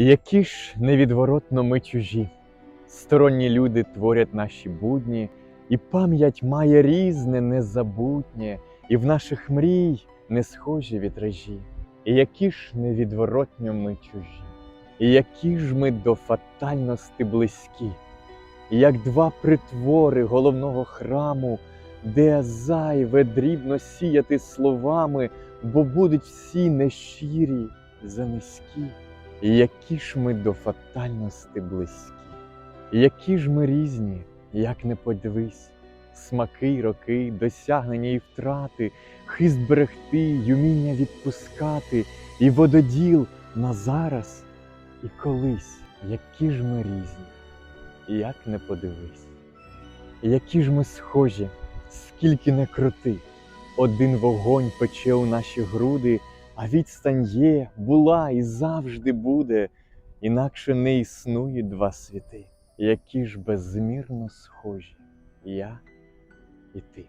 Які ж невідворотно ми чужі, сторонні люди творять наші будні, і пам'ять має різне незабутнє, і в наших мрій не схожі вітражі. І які ж невідворотно ми чужі, і які ж ми до фатальності близькі, як два притвори головного храму, де зайве дрібно сіяти словами, бо будуть всі нещирі занизькі. Які ж ми до фатальності близькі, які ж ми різні, як не подивись, смаки роки, досягнення і втрати, хист берегти, й уміння відпускати, і вододіл на зараз і колись, які ж ми різні, як не подивись, які ж ми схожі, скільки не крути, один вогонь пече у наші груди. А відстань є, була і завжди буде, інакше не існує два світи, які ж безмірно схожі, я і ти.